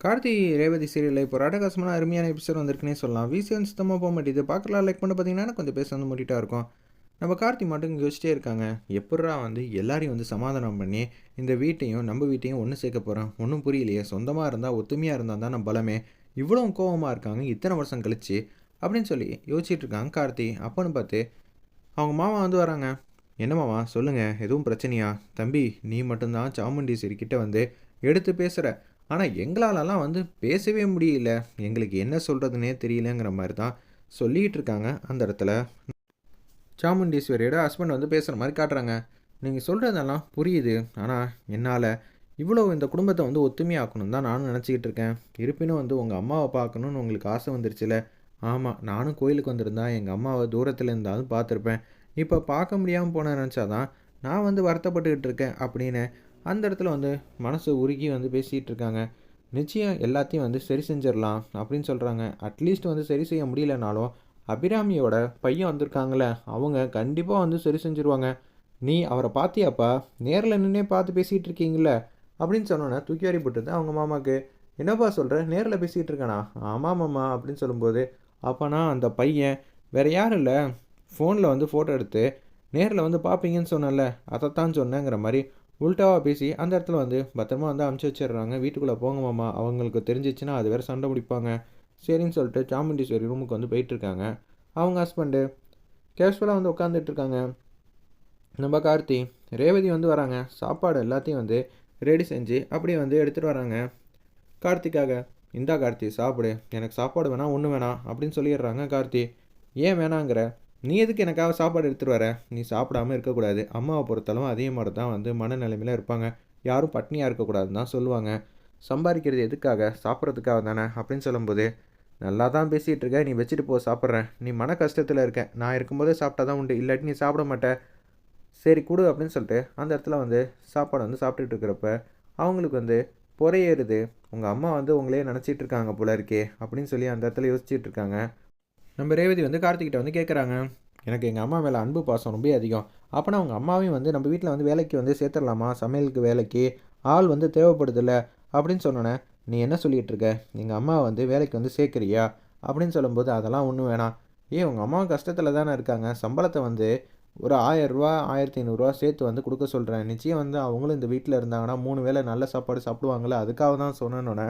கார்த்தி ரேவதி சீரியலில் இப்போ ராடகாசமான அருமையான எபிசோட் வந்திருக்குன்னே சொல்லலாம். விசியன் வந்து சுத்தமாக போக மாட்டேது பார்க்கலாம். லைக் பண்ணி பார்த்தீங்கன்னா கொஞ்சம் பேச வந்து மூட்டிகிட்டா இருக்கும். நம்ம கார்த்தி மட்டும் யோசிச்சிட்டே இருக்காங்க. எப்படா வந்து எல்லாரையும் வந்து சமாதானம் பண்ணி இந்த வீட்டையும் நம்ம வீட்டையும் ஒன்று சேர்க்க போகிறோம் ஒன்றும் புரியலையே. சொந்தமாக இருந்தால் ஒத்துமையாக இருந்தால் தான் நம்ம பலமே. இவ்வளோ கோவமாக இருக்காங்க. இத்தனை வருஷம் கழிச்சு அப்படின்னு சொல்லி யோசிச்சுட்டு இருக்காங்க கார்த்தி. அப்போன்னு பார்த்து அவங்க மாமா வந்து வராங்க. என்ன மாமா? சொல்லுங்கள் எதுவும் பிரச்சனையா? தம்பி நீ மட்டும்தான் சாமுண்டீஸ்வரி கிட்டே வந்து எடுத்து பேசுகிற ஆனால் எங்களாலலாம் வந்து பேசவே முடியல. எங்களுக்கு என்ன சொல்கிறதுனே தெரியலங்கிற மாதிரி தான் சொல்லிகிட்டு இருக்காங்க அந்த இடத்துல. சாமுண்டீஸ்வரியோட ஹஸ்பண்ட் வந்து பேசுகிற மாதிரி காட்டுறாங்க. நீங்கள் சொல்கிறதெல்லாம் புரியுது. ஆனால் என்னால் இவ்வளோ இந்த குடும்பத்தை வந்து ஒத்துமையாக்கணும் தான் நானும் நினச்சிக்கிட்டு இருக்கேன். இருப்பினும் வந்து உங்கள் அம்மாவை பார்க்கணுன்னு உங்களுக்கு ஆசை வந்துருச்சுல? ஆமாம் நானும் கோயிலுக்கு வந்திருந்தா எங்கள் அம்மாவை தூரத்தில் இருந்தாலும் பார்த்துருப்பேன். இப்போ பார்க்க முடியாமல் போன நினச்சாதான் நான் வந்து வருத்தப்பட்டுக்கிட்டு இருக்கேன் அப்படின்னு அந்த இடத்துல வந்து மனசு உருகி வந்து பேசிகிட்டு இருக்காங்க. நிச்சயம் எல்லாத்தையும் வந்து சரி செஞ்சிடலாம் அப்படின்னு சொல்கிறாங்க அட்லீஸ்ட் வந்து சரி செய்ய முடியலனாலும் அபிராமியோட பையன் வந்திருக்காங்களே அவங்க கண்டிப்பாக வந்து சரி செஞ்சுருவாங்க. நீ அவரை பார்த்தியாப்பா நேரில் நின்னே பார்த்து பேசிகிட்டு இருக்கீங்கள அப்படின்னு சொன்னோன்னே தூக்கி வாரி போட்டுது அவங்க மாமாவுக்கு என்னப்பா சொல்கிற நேரில் பேசிகிட்டு இருக்கானா? ஆமாம் மாமா அப்படின்னு சொல்லும்போது அப்போனா அந்த பையன் வேறு யாரும் இல்லை. ஃபோனில் வந்து ஃபோட்டோ எடுத்து நேரில் வந்து பார்ப்பீங்கன்னு சொன்னல அதைத்தான் சொன்னேங்கிற மாதிரி உல்ட்டாவாக பேசி அந்த இடத்துல வந்து பத்திரமா வந்து அமுச்சு வச்சிடுறாங்க. வீட்டுக்குள்ளே போங்க மாமா அவங்களுக்கு தெரிஞ்சிச்சுன்னா அது வேறு சண்டை பிடிப்பாங்க. சரின்னு சொல்லிட்டு சாமுண்டீஸ்வரி ரூமுக்கு வந்து போயிட்டுருக்காங்க அவங்க ஹஸ்பண்டு கேஷுவலாக வந்து உட்காந்துட்டு இருக்காங்க. நம்ம கார்த்தி ரேவதி வந்து வராங்க. சாப்பாடு எல்லாத்தையும் வந்து ரெடி செஞ்சு அப்படியே வந்து எடுத்துகிட்டு வராங்க. கார்த்திக்காக இந்தா கார்த்தி சாப்பிடு. எனக்கு சாப்பாடு வேணாம் ஒன்று வேணாம் அப்படின்னு சொல்லிடுறாங்க கார்த்தி. ஏன் வேணாங்கிற? நீ எதுக்கு எனக்காக சாப்பாடு எடுத்துகிட்டு வர? நீ சாப்பிடாம இருக்கக்கூடாது. அம்மாவை பொறுத்தளவு அதே மாதிரி தான் வந்து மனநிலைமையில் இருப்பாங்க. யாரும் பட்னியாக இருக்கக்கூடாதுன்னு தான் சொல்லுவாங்க. சம்பாதிக்கிறது எதுக்காக? சாப்பிட்றதுக்காக தானே? அப்படின்னு சொல்லும்போது நல்லா தான் பேசிகிட்டு இருக்க. நீ வச்சுட்டு போ சாப்பிட்றேன். நீ மன கஷ்டத்தில் இருக்க. நான் இருக்கும்போதே சாப்பிட்டா தான் உண்டு. இல்லாட்டி நீ சாப்பிட மாட்ட. சரி கொடு அப்படின்னு சொல்லிட்டு அந்த இடத்துல வந்து சாப்பாடு வந்து சாப்பிட்டுட்டு இருக்கிறப்ப அவங்களுக்கு வந்து பொறையேறுது. உங்கள் அம்மா வந்து உங்களே நினச்சிட்டு இருக்காங்க போல இருக்கே அப்படின்னு சொல்லி அந்த இடத்துல யோசிச்சுட்டு இருக்காங்க. நம்ம ரேவதி வந்து கார்த்திகிட்ட வந்து கேட்குறாங்க எனக்கு எங்கள் அம்மா மேலே அன்பு பாசம் ரொம்ப அதிகம். அப்போனா அவங்க அம்மாவையும் வந்து நம்ம வீட்டில் வந்து வேலைக்கு வந்து சேர்த்துடலாமா? சமையலுக்கு வேலைக்கு? ஆள் வந்து தேவைப்படுதில்ல? அப்படின்னு சொன்னோன்னே நீ என்ன சொல்லிகிட்டு இருக்க? எங்கள் அம்மா வந்து வேலைக்கு வந்து சேர்க்குறியா? அப்படின்னு சொல்லும்போது அதெல்லாம் ஒன்றும் வேணாம். ஏ உங்கள் அம்மா கஷ்டத்தில் தானே இருக்காங்க. சம்பளத்தை வந்து ஒரு ஆயரூவா ஆயிரத்தி ஐநூறுரூவா சேர்த்து வந்து கொடுக்க சொல்கிறேன் நிச்சயம் வந்து அவங்களும் இந்த வீட்டில் இருந்தாங்கன்னா மூணு வேளை நல்ல சாப்பாடு சாப்பிடுவாங்களே அதுக்காக தான் சொன்னோன்னே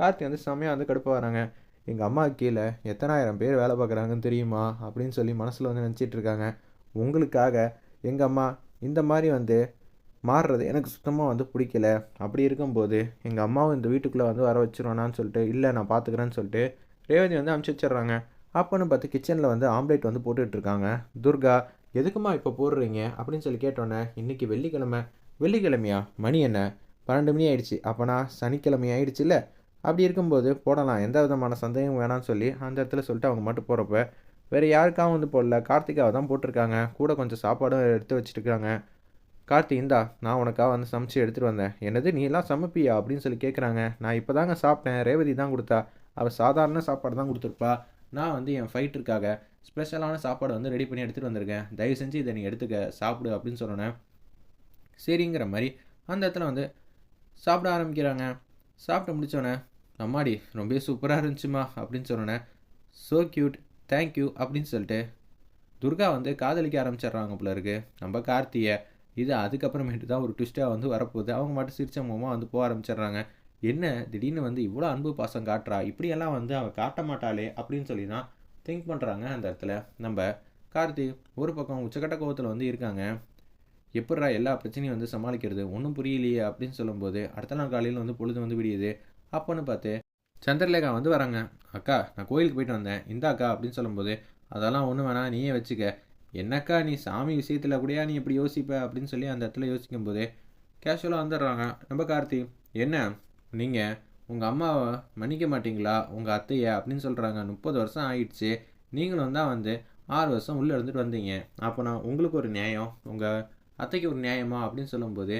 கார்த்தி வந்து செம்மையாக வந்து கடுப்பாக வராங்க. எங்கள் அம்மா கீழே எத்தனாயிரம் பேர் வேலை பார்க்குறாங்கன்னு தெரியுமா? அப்படின்னு சொல்லி மனசில் வந்து நினச்சிட்டு இருக்காங்க. உங்களுக்காக எங்கள் அம்மா இந்த மாதிரி வந்து மாறுறது எனக்கு சுத்தமாக வந்து பிடிக்கல. அப்படி இருக்கும்போது எங்கள் அம்மாவும் இந்த வீட்டுக்குள்ளே வந்து வர வச்சிருவேனான்னு சொல்லிட்டு இல்லை நான் பார்த்துக்கிறேன்னு சொல்லிட்டு ரேவதி வந்து அனுப்பிச்சி வச்சிடுறாங்க. அப்போன்னு பார்த்து கிச்சனில் வந்து ஆம்லேட் வந்து போட்டுட்ருக்காங்க துர்கா எதுக்குமா இப்போ போடுறீங்க? அப்படின்னு சொல்லி கேட்டோன்னே இன்றைக்கி வெள்ளிக்கிழமை. வெள்ளிக்கிழமையா? மணி என்ன? பன்னெண்டு மணி ஆயிடுச்சு. அப்போனா சனிக்கிழமை ஆயிடுச்சுல்ல? அப்படி இருக்கும்போது போடலாம். எந்த விதமான சந்தேகம் வேணாம்னு சொல்லி அந்த இடத்துல சொல்லிட்டு அவங்க மட்டும் போகிறப்ப வேறு யாருக்காகவும் வந்து போடல. கார்த்திகாவை தான் போட்டிருக்காங்க. கூட கொஞ்சம் சாப்பாடும் எடுத்து வச்சுருக்காங்க. கார்த்தி இந்தா நான் உனக்காக வந்து சமைச்சு எடுத்துகிட்டு வந்தேன். என்னது நீ எல்லாம் சமைப்பியா? அப்படின்னு சொல்லி கேட்குறாங்க நான் இப்போ தாங்க சாப்பிட்டேன். ரேவதி தான் கொடுத்தா. அவள் சாதாரண சாப்பாடு தான் கொடுத்துருப்பா. நான் வந்து என் ஃபைட்டருக்காக ஸ்பெஷலான சாப்பாடு வந்து ரெடி பண்ணி எடுத்துகிட்டு வந்திருக்கேன். தயவு செஞ்சு இதை நீ எடுத்துக்க. சாப்பிடு அப்படின்னு சொன்னேன் சரிங்கிற மாதிரி அந்த இடத்துல வந்து சாப்பிட ஆரம்பிக்கிறாங்க. சாப்பிட்டு முடித்தோடனே அம்மாடி ரொம்ப சூப்பராக இருந்துச்சுமா அப்படின்னு சொன்னோன்னே ஸோ க்யூட் தேங்க்யூ அப்படின்னு சொல்லிட்டு துர்கா வந்து காதலிக்க ஆரம்பிச்சிடுறாங்க போல இருக்கு. நம்ம கார்த்தியை இது அதுக்கப்புறமேட்டு தான் ஒரு ட்விஸ்ட்டாக வந்து வரப்போகுது. அவங்க மட்டும் சிரிச்ச மூலமாக வந்து போக ஆரம்பிச்சிடுறாங்க. என்ன திடீர்னு வந்து இவ்வளோ அன்பு பாசம் காட்டுறா? இப்படியெல்லாம் வந்து அவள் காட்ட மாட்டாளே அப்படின்னு சொல்லி தான் திங்க் பண்ணுறாங்க அந்த இடத்துல. நம்ம கார்த்தி ஒரு பக்கம் உச்சக்கட்ட கோவத்தில் வந்து இருக்காங்க. எப்பட்றா எல்லா பிரச்சனையும் வந்து சமாளிக்கிறது? ஒன்றும் புரியலையே அப்படின்னு சொல்லும்போது அடுத்த நாள் காலையில் வந்து பொழுது வந்து விடியுது. அப்போன்னு பார்த்து சந்திரலேகா வந்து வராங்க. அக்கா நான் கோயிலுக்கு போயிட்டு வந்தேன். இந்த அக்கா அப்படின்னு சொல்லும்போது அதெல்லாம் ஒன்றும் வேணாம். நீயே வச்சுக்க. என்னக்கா நீ சாமி விஷயத்தில் கூடயா நீ எப்படி யோசிப்ப? அப்படின்னு சொல்லி அந்த இடத்துல யோசிக்கும் போது கேஷுவலாக வந்துடுறாங்க. நம்ம கார்த்தி என்ன? நீங்கள் உங்கள் அம்மாவை மன்னிக்க மாட்டீங்களா? உங்கள் அத்தையை? அப்படின்னு சொல்கிறாங்க முப்பது வருஷம் ஆயிடுச்சு. நீங்களும் தான் வந்து ஆறு வருஷம் உள்ளே இருந்துட்டு வந்தீங்க. அப்போ நான் உங்களுக்கு ஒரு நியாயம். உங்கள் அத்தைக்கு ஒரு நியாயமா அப்படின்னு சொல்லும்போது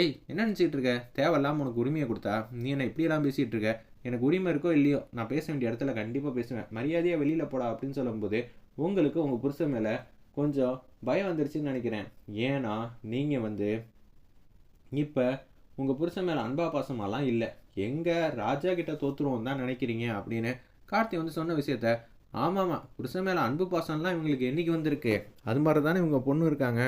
ஏய் என்ன நினச்சிட்டு இருக்க? தேவையில்லாமல் உனக்கு உரிமையை கொடுத்தா நீ என்ன இப்படியெல்லாம் பேசிகிட்டு இருக்க? எனக்கு உரிமை இருக்கோ இல்லையோ? நான் பேச வேண்டிய இடத்துல கண்டிப்பாக பேசுவேன். மரியாதையாக வெளியில் போடா அப்படின்னு சொல்லும்போது உங்களுக்கு உங்கள் புருஷன் மேலே கொஞ்சம் பயம் வந்துருச்சுன்னு நினைக்கிறேன். ஏன்னா நீங்கள் வந்து இப்போ உங்கள் புருஷன் மேலே அன்பா பாசமாலாம் இல்லை. எங்கே ராஜா கிட்ட தோற்றுருவோம் தான் நினைக்கிறீங்க அப்படின்னு கார்த்தி வந்து சொன்ன விஷயத்த ஆமாம்மா புருஷன் மேலே அன்பு பாசம்லாம் இவங்களுக்கு என்னைக்கு வந்திருக்கு? அது மாதிரி தானே இவங்க பொண்ணு இருக்காங்க.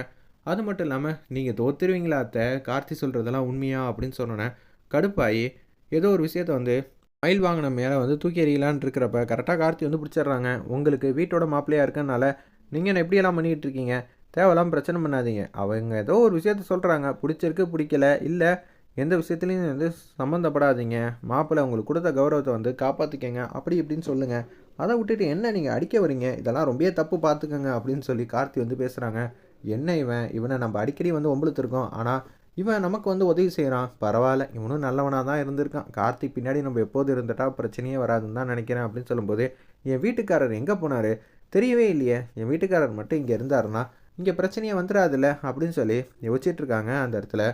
அது மட்டும் இல்லாமல் நீங்கள் தோத்துருவீங்களா அத்தை? கார்த்தி சொல்கிறதெல்லாம் உண்மையா? அப்படின்னு சொன்னோன்னே கடுப்பாயி ஏதோ ஒரு விஷயத்த வந்து மயில் வாங்கின மேலே வந்து தூக்கி எறியலான் இருக்கிறப்ப கரெக்டாக கார்த்தி வந்து பிடிச்சிடுறாங்க. உங்களுக்கு வீட்டோட மாப்பிள்ளையாக இருக்கனால நீங்கள் என்ன எப்படியெல்லாம் பண்ணிக்கிட்டு இருக்கீங்க? தேவையெல்லாம் பிரச்சனை பண்ணாதீங்க. அவங்க ஏதோ ஒரு விஷயத்த சொல்கிறாங்க பிடிச்சிருக்கு பிடிக்கல இல்லை எந்த விஷயத்துலையும் வந்து சம்மந்தப்படாதீங்க மாப்பிள்ளை உங்களுக்கு கொடுத்த கௌரவத்தை வந்து காப்பாற்றிக்கங்க அப்படி இப்படின்னு சொல்லுங்கள் அதை விட்டுட்டு என்ன நீங்கள் அடிக்க வரீங்க? இதெல்லாம் ரொம்பவே தப்பு பார்த்துக்கங்க அப்படின்னு சொல்லி கார்த்தி வந்து பேசுகிறாங்க என்ன இவன்? இவனை நம்ம அடிக்கடி வந்து ஒம்பளுத்துருக்கோம் ஆனால் இவன் நமக்கு வந்து உதவி செய்கிறான் பரவாயில்ல இவனும் நல்லவனாக தான் இருந்திருக்கான். கார்த்திக் பின்னாடி நம்ம எப்போது இருந்துட்டா பிரச்சனையே வராதுன்னு தான் நினைக்கிறேன் அப்படின்னு சொல்லும்போது என் வீட்டுக்காரர் எங்கே போனார்? தெரியவே இல்லையே. என் வீட்டுக்காரர் மட்டும் இங்கே இருந்தாருன்னா இங்கே பிரச்சனையே வந்துடாதுல்ல அப்படின்னு சொல்லி யோசிச்சுட்டு இருக்காங்க அந்த இடத்துல.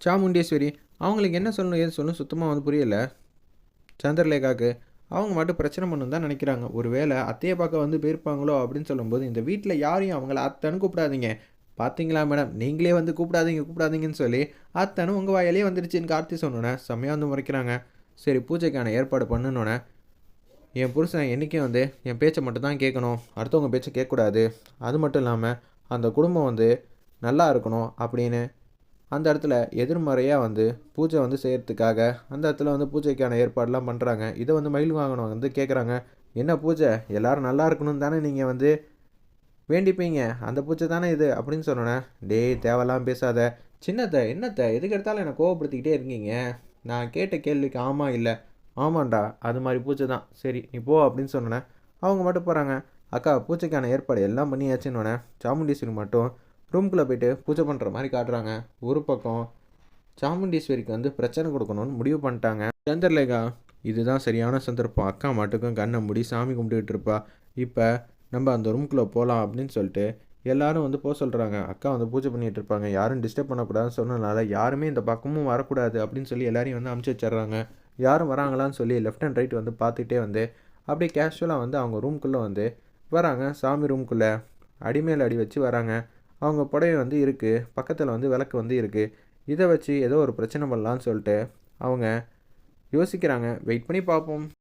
சாமுண்டீஸ்வரி அவங்களுக்கு என்ன சொல்லணும் ஏது சொல்லணும் சுத்தமாக வந்து புரியல. சந்திரலேகாவுக்கு அவங்க மட்டும் பிரச்சனை பண்ணணும் தான் நினைக்கிறாங்க. ஒருவேளை அத்தையை பார்க்க வந்து போயிருப்பாங்களோ அப்படின்னு சொல்லும்போது இந்த வீட்டில் யாரையும் அவங்கள அத்தைன்னு கூப்பிடாதீங்க. பார்த்தீங்களா மேடம்? நீங்களே வந்து கூப்பிடாதீங்க கூப்பிடாதீங்கன்னு சொல்லி அத்தனும் உங்கள் வாயிலே வந்துருச்சுன்னு கார்த்தி சொன்னோன்னே செம்மையாக வந்து முறைக்கிறாங்க. சரி பூஜைக்கான ஏற்பாடு பண்ணணுன்னே என் புருஷன் என்றைக்கும் வந்து என் பேச்சை மட்டும் தான் கேட்கணும். அடுத்தவங்க பேச்சை கேட்கக்கூடாது. அது மட்டும் இல்லாமல் அந்த குடும்பம் வந்து நல்லா இருக்கணும் அப்படின்னு அந்த இடத்துல எதிர்மறையாக வந்து பூஜை வந்து செய்கிறதுக்காக அந்த இடத்துல வந்து பூஜைக்கான ஏற்பாடெலாம் பண்ணுறாங்க இதை வந்து மயில் வாங்கணும் வந்து கேட்குறாங்க என்ன பூஜை? எல்லோரும் நல்லா இருக்கணும்னு தானே நீங்கள் வந்து வேண்டிப்பீங்க. அந்த பூஜை தானே இது அப்படின்னு சொன்னோன்னே டேய் தேவையெல்லாம் பேசாத. சின்னத்தை என்னத்தை? எதுக்கு எடுத்தாலும் என்னை கோவப்படுத்திக்கிட்டே இருக்கீங்க. நான் கேட்ட கேள்விக்கு ஆமாம் இல்லை. ஆமாண்டா அது மாதிரி பூஜை தான். சரி நீ போ அப்படின்னு சொன்னோன்னே அவங்க மட்டும் போகிறாங்க அக்கா பூஜைக்கான ஏற்பாடு எல்லாம் பண்ணியாச்சுன்னு சாமுண்டீஸ்வரி மட்டும் ரூம்குள்ளே போயிட்டு பூஜை பண்ணுற மாதிரி காட்டுறாங்க. ஒரு பக்கம் சாமுண்டீஸ்வரிக்கு வந்து பிரச்சனை கொடுக்கணும்னு முடிவு பண்ணிட்டாங்க. சந்திரலேகா இதுதான் சரியான சந்தர்ப்பம். அக்கா மட்டுக்கும் கண்ணை மூடி சாமி கும்பிட்டுக்கிட்டு இருப்பா. இப்போ நம்ம அந்த ரூம்குள்ளே போகலாம் அப்படின்னு சொல்லிட்டு எல்லாரும் வந்து போக சொல்கிறாங்க அக்கா வந்து பூஜை பண்ணிகிட்டு இருப்பாங்க. யாரும் டிஸ்டர்ப் பண்ணக்கூடாதுன்னு சொன்னதுனால யாருமே இந்த பக்கமும் வரக்கூடாது அப்படின்னு சொல்லி எல்லாரையும் வந்து அமுச்சு வச்சிடுறாங்க. யாரும் வராங்களான்னு சொல்லி லெஃப்ட் அண்ட் ரைட் வந்து பார்த்துட்டே வந்து அப்படியே கேஷுவலாக வந்து அவங்க ரூம்குள்ளே வந்து வராங்க. சாமி ரூம்குள்ளே அடிமேல் அடி வச்சு வராங்க. அவங்க புடவை வந்து இருக்குது பக்கத்தில் வந்து விளக்கு வந்து இருக்குது இதை வச்சு ஏதோ ஒரு பிரச்சனை பண்ணலான்னு சொல்லிட்டு அவங்க யோசிக்கிறாங்க. வெயிட் பண்ணி பார்ப்போம்.